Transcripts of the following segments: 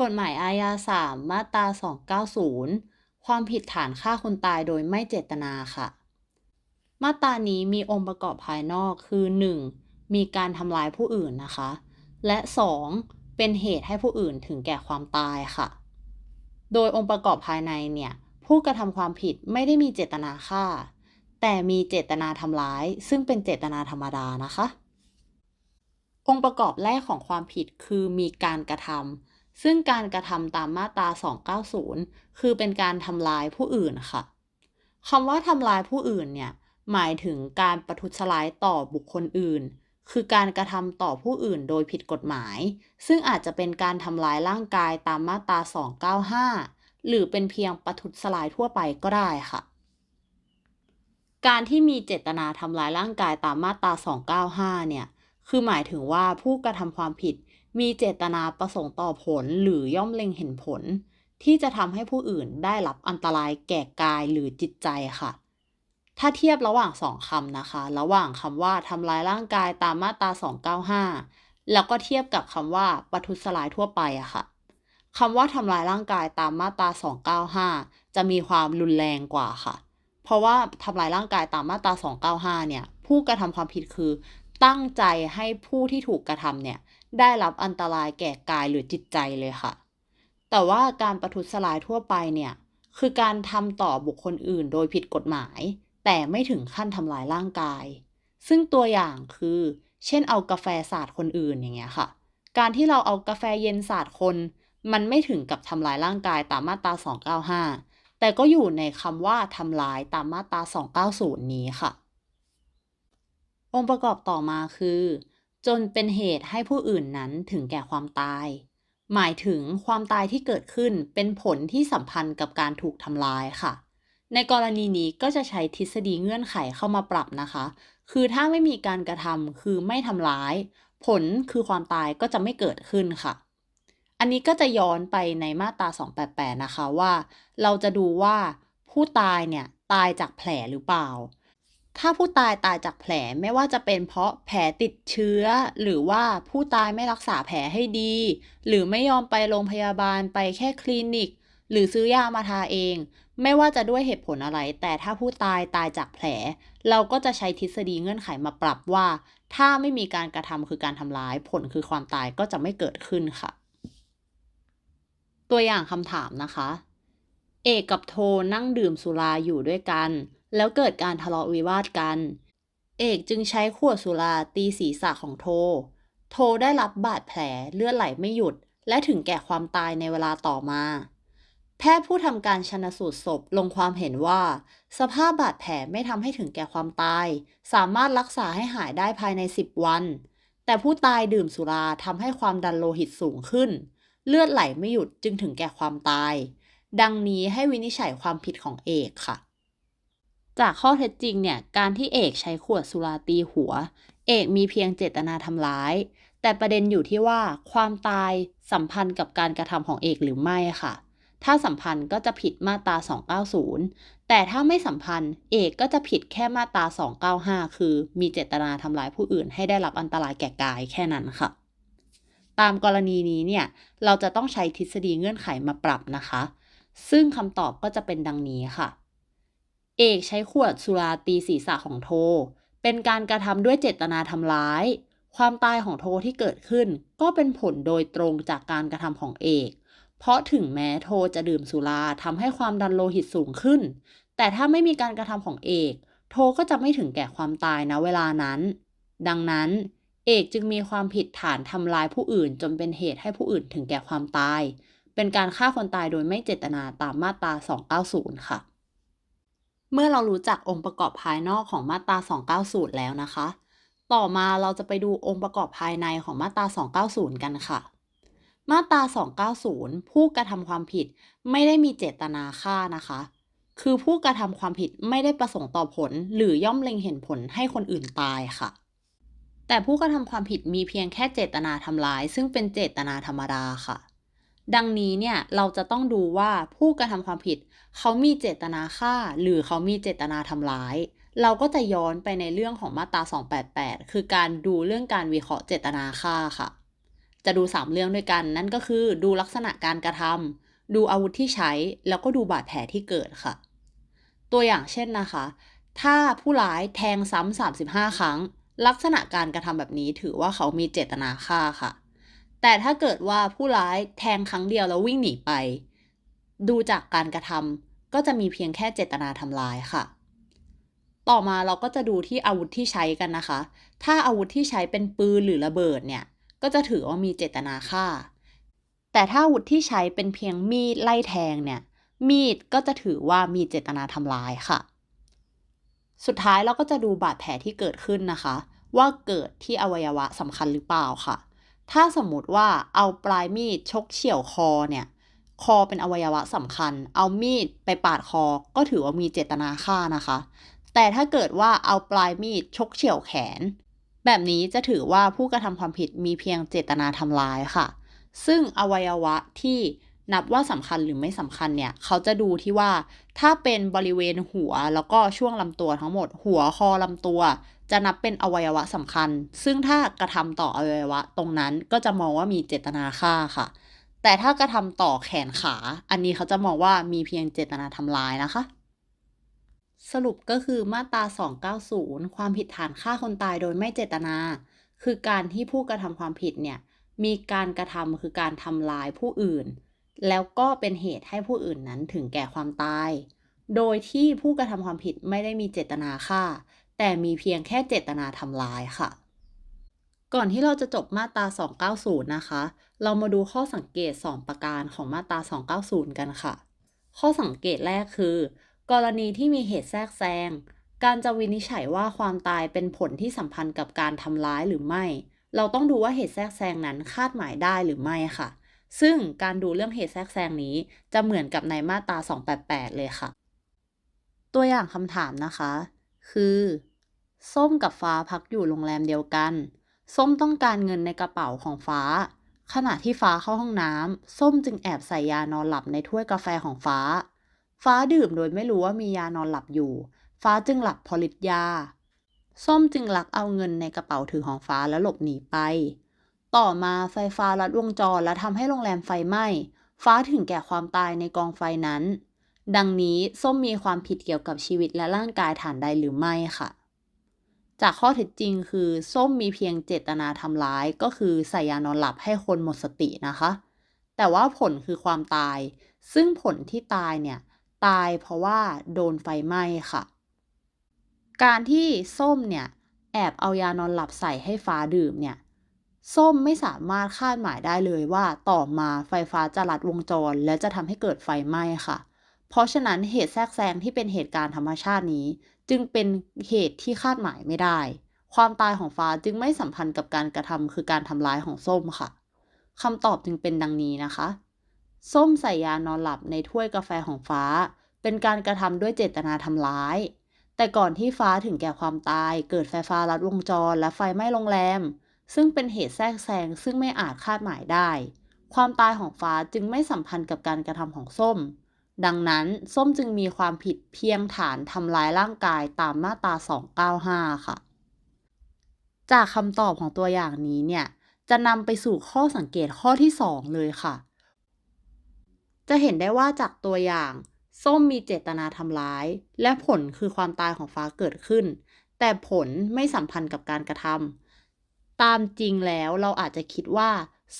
กฎหมายอาญา3มาตรา 290 ความผิดฐานฆ่าคนตายโดยไม่เจตนาค่ะ มาตรานี้มีองค์ประกอบภายนอกคือ 1. มีการทำลายผู้อื่นนะคะ และ 2. เป็นเหตุให้ผู้อื่นถึงแก่ความตายค่ะ โดยองค์ประกอบภายในเนี่ย ผู้กระทำความผิดไม่ได้มีเจตนาฆ่า แต่มีเจตนาทำร้าย ซึ่งเป็นเจตนาธรรมดานะคะ องค์ประกอบแรกของความผิดคือมีการกระทำ ซึ่งการกระทำตามมาตรา 290 คือเป็นการทำลายผู้อื่นค่ะคำว่าทำลายผู้อื่นเนี่ยหมายถึงการประทุษร้ายต่อบุคคลอื่น คือการกระทำต่อผู้อื่นโดยผิดกฎหมาย ซึ่งอาจจะเป็นการทำลายร่างกายตามมาตรา 295 หรือเป็นเพียงประทุษร้ายทั่วไปก็ได้ค่ะ การที่มีเจตนาทำลายร่างกายตามมาตรา 295 เนี่ย คือหมายถึงว่าผู้กระทำความผิดมีเจตนาประสงค์ต่อผลหรือย่อมเล็งเห็นผล ที่จะทำให้ผู้อื่นได้รับอันตรายแก่กายหรือจิตใจค่ะ ถ้าเทียบระหว่างสองคำนะคะ ระหว่างคำว่าทำลายร่างกายตามมาตรา 295 แล้วก็เทียบกับคำว่าประทุษร้ายทั่วไปอะค่ะคำว่าทำลายร่างกายตามมาตรา 295 จะมีความรุนแรงกว่าค่ะ เพราะว่าทำลายร่างกายตามมาตรา 295 เนี่ย ผู้กระทำความผิดคือ ตั้งใจให้ผู้ที่ถูกกระทำเนี่ยได้รับอันตรายแก่กายหรือจิตใจเลยค่ะ แต่ว่าการประทุษร้ายทั่วไปเนี่ยคือการทำต่อบุคคลอื่นโดยผิดกฎหมาย แต่ไม่ถึงขั้นทำลายร่างกาย ซึ่งตัวอย่างคือ เช่นเอากาแฟสาดคนอื่นอย่างเงี้ยค่ะ การที่เราเอากาแฟเย็นสาดคน มันไม่ถึงกับทำลายร่างกายตามมาตรา 295 แต่ก็อยู่ในคำว่าทำลายตามมาตรา 290 นี้ค่ะ องค์ประกอบต่อมาคือ จนเป็นเหตุให้ผู้อื่นนั้นถึงแก่ความตาย หมายถึงความตายที่เกิดขึ้นเป็นผลที่สัมพันธ์กับการถูกทำลายค่ะ ในกรณีนี้ก็จะใช้ทฤษฎีเงื่อนไขเข้ามาปรับนะคะ คือถ้าไม่มีการกระทำคือไม่ทำร้าย ผลคือความตายก็จะไม่เกิดขึ้นค่ะ อันนี้ก็จะย้อนไปในมาตรา 288 นะคะว่า เราจะดูว่าผู้ตายเนี่ยตายจากแผลหรือเปล่า ถ้าผู้ตายตายจากแผลไม่ว่าจะเป็นเพราะแผลติดเชื้อ หรือว่าผู้ตายไม่รักษาแผลให้ดี หรือไม่ยอมไปโรงพยาบาลไปแค่คลินิก หรือซื้อยามาทาเอง ไม่ว่าจะด้วยเหตุผลอะไร แต่ถ้าผู้ตายตายจากแผล เราก็จะใช้ทฤษฎีเงื่อนไขมาปรับว่า ถ้าไม่มีการกระทำคือการทำร้าย ผลคือความตายก็จะไม่เกิดขึ้นค่ะ ตัวอย่างคำถามนะคะ เอกกับโทนั่งดื่มสุราอยู่ด้วยกัน แล้วเกิดการทะเลาะวิวาทกัน เอกจึงใช้ขวดสุราตีศีรษะของโท โทได้รับบาดแผลเลือดไหลไม่หยุด และถึงแก่ความตายในเวลาต่อมา แพทย์ผู้ทำการชนสูตรศพลงความเห็นว่า สภาพบาดแผลไม่ทำให้ถึงแก่ความตาย สามารถรักษาให้หายได้ภายใน 10 วัน แต่ผู้ตายดื่มสุราทำให้ความดันโลหิตสูงขึ้น เลือดไหลไม่หยุดจึงถึงแก่ความตาย ดังนี้ให้วินิจฉัยความผิดของเอกค่ะ จากข้อเท็จจริงเนี่ยการที่เอกใช้ขวดสุราตีหัว เอกมีเพียงเจตนาทำร้าย แต่ประเด็นอยู่ที่ว่าความตายสัมพันธ์กับการกระทำของเอกหรือไม่ค่ะ ถ้าสัมพันธ์ก็จะผิดมาตรา 290 แต่ถ้าไม่สัมพันธ์เอกก็จะผิดแค่มาตรา 295 คือ มีเจตนาทำร้ายผู้อื่น ให้ได้รับอันตรายแก่กายแค่นั้นค่ะตามกรณีนี้เนี่ย เราจะต้องใช้ทฤษฎีเงื่อนไขมาปรับนะคะ ซึ่งคำตอบก็จะเป็นดังนี้ค่ะ เอกใช้ขวดสุราตีศีรษะของโท เป็นการกระทำด้วยเจตนาทำร้าย ความตายของโทที่เกิดขึ้น ก็เป็นผลโดยตรงจากการกระทำของเอก เพราะถึงแม้โทจะดื่มสุราทำให้ความดันโลหิตสูงขึ้น แต่ถ้าไม่มีการกระทำของเอก โทก็จะไม่ถึงแก่ความตายนะเวลานั้น ดังนั้น เอกจึงมีความผิดฐานทำลายผู้อื่นจนเป็นเหตุให้ผู้อื่นถึงแก่ความตาย เป็นการฆ่าคนตายโดยไม่เจตนาตามมาตรา 290 ค่ะ เมื่อเรารู้จักองค์ประกอบภายนอกของมาตรา 290 แล้วนะคะ ต่อมาเราจะไปดูองค์ประกอบภายในของมาตรา 290 กันค่ะ มาตรา 290 ผู้กระทำความผิดไม่ได้มีเจตนาฆ่านะคะ คือผู้กระทำความผิดไม่ได้ประสงค์ต่อผล หรือย่อมเล็งเห็นผลให้คนอื่นตายค่ะ แต่ผู้กระทำความผิดมีเพียงแค่เจตนาทำร้าย ซึ่งเป็นเจตนาธรรมดาค่ะ ดังนี้เนี่ยเราจะต้องดูว่าผู้กระทำความผิด เขามีเจตนาฆ่า หรือเขามีเจตนาทำร้าย เราก็จะย้อนไปในเรื่องของมาตรา 288 คือการดูเรื่องการวิเคราะห์เจตนาฆ่าค่ะ จะดู 3 เรื่องด้วยกัน นั่นก็คือดูลักษณะการกระทำดูอาวุธที่ใช้ แล้วก็ดูบาดแผลที่เกิดค่ะ ตัวอย่างเช่นนะคะ ถ้าผู้ร้ายแทงซ้ำ35 ครั้ง ลักษณะการกระทำแบบนี้ถือว่าเขามีเจตนาฆ่าค่ะ แต่ถ้าเกิดว่าผู้ร้ายแทงครั้งเดียวแล้ววิ่งหนีไป ดูจากการกระทำก็จะมีเพียงแค่เจตนาทำลายค่ะ ต่อมาเราก็จะดูที่อาวุธที่ใช้กันนะคะ ถ้าอาวุธที่ใช้เป็นปืนหรือระเบิดเนี่ย ก็จะถือว่ามีเจตนาฆ่า แต่ถ้าอาวุธที่ใช้เป็นเพียงมีดไล่แทงเนี่ย มีดก็จะถือว่ามีเจตนาทำลายค่ะ สุดท้ายเราก็จะดูบาดแผลที่เกิดขึ้นนะคะ ว่าเกิดที่อวัยวะสำคัญหรือเปล่าค่ะ ถ้าสมมติว่าเอาปลายมีดชกเฉี่ยวคอเนี่ย คอเป็นอวัยวะสำคัญ เอามีดไปปาดคอ ก็ถือว่ามีเจตนาฆ่านะคะ แต่ถ้าเกิดว่าเอาปลายมีดชกเฉี่ยวแขน แบบนี้จะถือว่าผู้กระทำความผิดมีเพียงเจตนาทำลายค่ะ ซึ่งอวัยวะที่นับว่าสำคัญหรือไม่สำคัญเนี่ย เขาจะดูที่ว่าถ้าเป็นบริเวณหัวแล้วก็ช่วงลำตัวทั้งหมด หัวคอลำตัว จะนับเป็นอวัยวะสำคัญ ซึ่งถ้ากระทำต่ออวัยวะตรงนั้นก็จะมองว่ามีเจตนาฆ่าค่ะ แต่ถ้ากระทำต่อแขนขา อันนี้เขาจะมองว่ามีเพียงเจตนาทำลายนะคะ สรุปก็คือมาตรา 290 ความผิดฐานฆ่าคนตายโดยไม่เจตนา คือการที่ผู้กระทำความผิดเนี่ยมีการกระทำคือการทำลายผู้อื่น แล้วก็เป็นเหตุให้ผู้อื่นนั้นถึงแก่ความตาย โดยที่ผู้กระทำความผิดไม่ได้มีเจตนาฆ่า แต่มีเพียงแค่เจตนาทำลายค่ะ ก่อนที่เราจะจบมาตรา 290 นะคะ เรามาดูข้อสังเกต 2 ประการของมาตรา 290 กันค่ะ ข้อสังเกตแรกคือ กรณีที่มีเหตุแทรกแซง การจะวินิจฉัยว่าความตายเป็นผลที่สัมพันธ์กับการทำร้ายหรือไม่ เราต้องดูว่าเหตุแทรกแซงนั้นคาดหมายได้หรือไม่ค่ะ ซึ่งการดูเรื่องเหตุแทรกแซงนี้จะเหมือนกับในมาตรา 288 เลยค่ะ ตัวอย่างคำถามนะคะ คือ ส้มกับฟ้าพักอยู่โรงแรมเดียวกัน ส้มต้องการเงินในกระเป๋าของฟ้า ขณะที่ฟ้าเข้าห้องน้ำส้มจึงแอบใส่ยานอนหลับในถ้วยกาแฟของฟ้า ฟ้าดื่มโดยไม่รู้ว่ามียานอนหลับอยู่ ฟ้าจึงหลับพอฤทธิ์ยา ส้มจึงลักเอาเงินในกระเป๋าถือของฟ้าแล้วหลบหนีไป ต่อมาไฟฟ้าลัดวงจรและทำให้โรงแรมไฟไหม้ ฟ้าถึงแก่ความตายในกองไฟนั้น ดังนี้ส้มมีความผิดเกี่ยวกับชีวิตและร่างกายฐานใดหรือไม่ค่ะ จากข้อเท็จจริงคือส้มมีเพียงเจตนาทำร้ายก็คือใส่ยานอนหลับให้คนหมดสตินะคะ แต่ว่าผลคือความตาย ซึ่งผลที่ตายเนี่ย ตายเพราะว่าโดนไฟไหม้ค่ะ การที่ส้มเนี่ย แอบเอายานอนหลับใส่ให้ฟ้าดื่มเนี่ย ส้มไม่สามารถคาดหมายได้เลยว่าต่อมาไฟฟ้าจะลัดวงจร และจะทำให้เกิดไฟไหม้ค่ะ เพราะฉะนั้นเหตุแทรกแซงที่เป็นเหตุการณ์ธรรมชาตินี้ จึงเป็นเหตุที่คาดหมายไม่ได้ ความตายของฟ้าจึงไม่สัมพันธ์กับการกระทำคือการทำร้ายของส้มค่ะคำตอบจึงเป็นดังนี้นะคะ ส้มใส่ยานอนหลับในถ้วยกาแฟของฟ้า เป็นการกระทำด้วยเจตนาทำร้าย แต่ก่อนที่ฟ้าถึงแก่ความตาย เกิดไฟฟ้าลัดวงจรและไฟไหม้โรงแรม ซึ่งเป็นเหตุแทรกแซงซึ่งไม่อาจคาดหมายได้ ความตายของฟ้าจึงไม่สัมพันธ์กับการกระทำของส้ม ดังนั้นส้มจึงมีความผิดเพียงฐานทำร้ายร่างกายตามมาตรา 295 ค่ะ จากคำตอบของตัวอย่างนี้เนี่ย จะนำไปสู่ข้อสังเกตข้อที่ 2 เลยค่ะ จะเห็นได้ว่าจากตัวอย่างส้มมีเจตนาทำร้าย และผลคือความตายของฟ้าเกิดขึ้น แต่ผลไม่สัมพันธ์กับการกระทำตามจริงแล้วเราอาจจะคิดว่า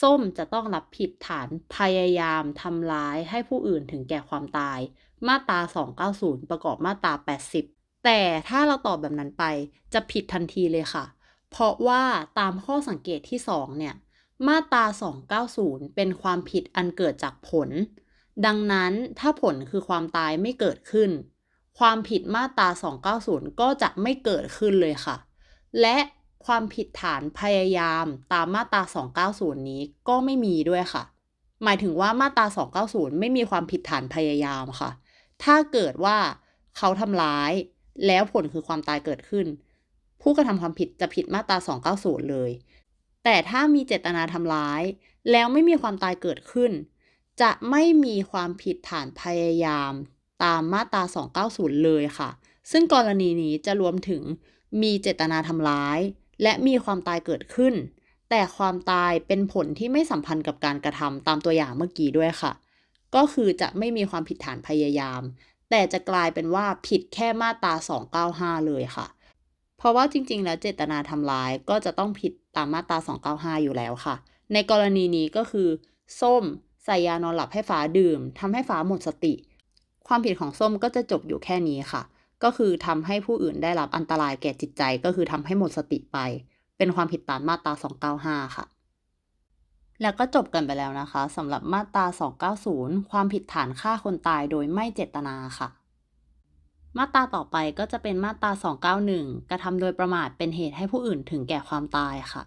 ส้มจะต้องรับผิดฐานพยายามทำร้ายให้ผู้อื่นถึงแก่ความตาย มาตรา 290 ประกอบมาตรา 80 แต่ถ้าเราตอบแบบนั้นไปจะผิดทันทีเลยค่ะ เพราะว่าตามข้อสังเกตที่ 2 เนี่ย มาตรา 290 เป็นความผิดอันเกิดจากผล ดังนั้นถ้าผลคือความตายไม่เกิดขึ้น ความผิดมาตรา 290 ก็จะไม่เกิดขึ้นเลยค่ะ และ ความผิดฐานพยายามตามมาตรา 290 นี้ก็ไม่มีด้วยค่ะ หมายถึงว่ามาตรา 290 ไม่มีความผิดฐานพยายามค่ะ ถ้าเกิดว่าเขาทำร้าย แล้วผลคือความตายเกิดขึ้น ผู้กระทำความผิดจะผิดมาตรา 290 เลย แต่ถ้ามีเจตนาทำร้าย แล้วไม่มีความตายเกิดขึ้น จะไม่มีความผิดฐานพยายามตามมาตรา 290 เลยค่ะ ซึ่งกรณีนี้จะรวมถึงมีเจตนาทำร้าย และมีความตายเกิดขึ้น แต่ความตายเป็นผลที่ไม่สัมพันธ์กับการกระทำตามตัวอย่างเมื่อกี้ด้วยค่ะ ก็คือจะไม่มีความผิดฐานพยายาม แต่จะกลายเป็นว่าผิดแค่มาตรา 295 เลยค่ะ เพราะว่าจริง ๆ แล้วเจตนาทำร้ายก็จะต้องผิดตามมาตรา 295 อยู่แล้วค่ะ ในกรณีนี้ก็คือ ส้มใส่ยานอนหลับให้ฟ้าดื่มทำให้ฟ้าหมดสติ ความผิดของส้มก็จะจบอยู่แค่นี้ค่ะ ก็คือทำให้ผู้อื่นได้รับอันตรายแก่จิตใจก็คือทำให้หมดสติไป เป็นความผิดตามมาตรา 295 ค่ะ แล้วก็จบกันไปแล้วนะคะสำหรับมาตรา 290 ความผิดฐานฆ่าคนตายโดยไม่เจตนาค่ะ มาตราต่อไปก็จะเป็นมาตรา 291 กระทำโดยประมาทเป็นเหตุให้ผู้อื่นถึงแก่ความตายค่ะ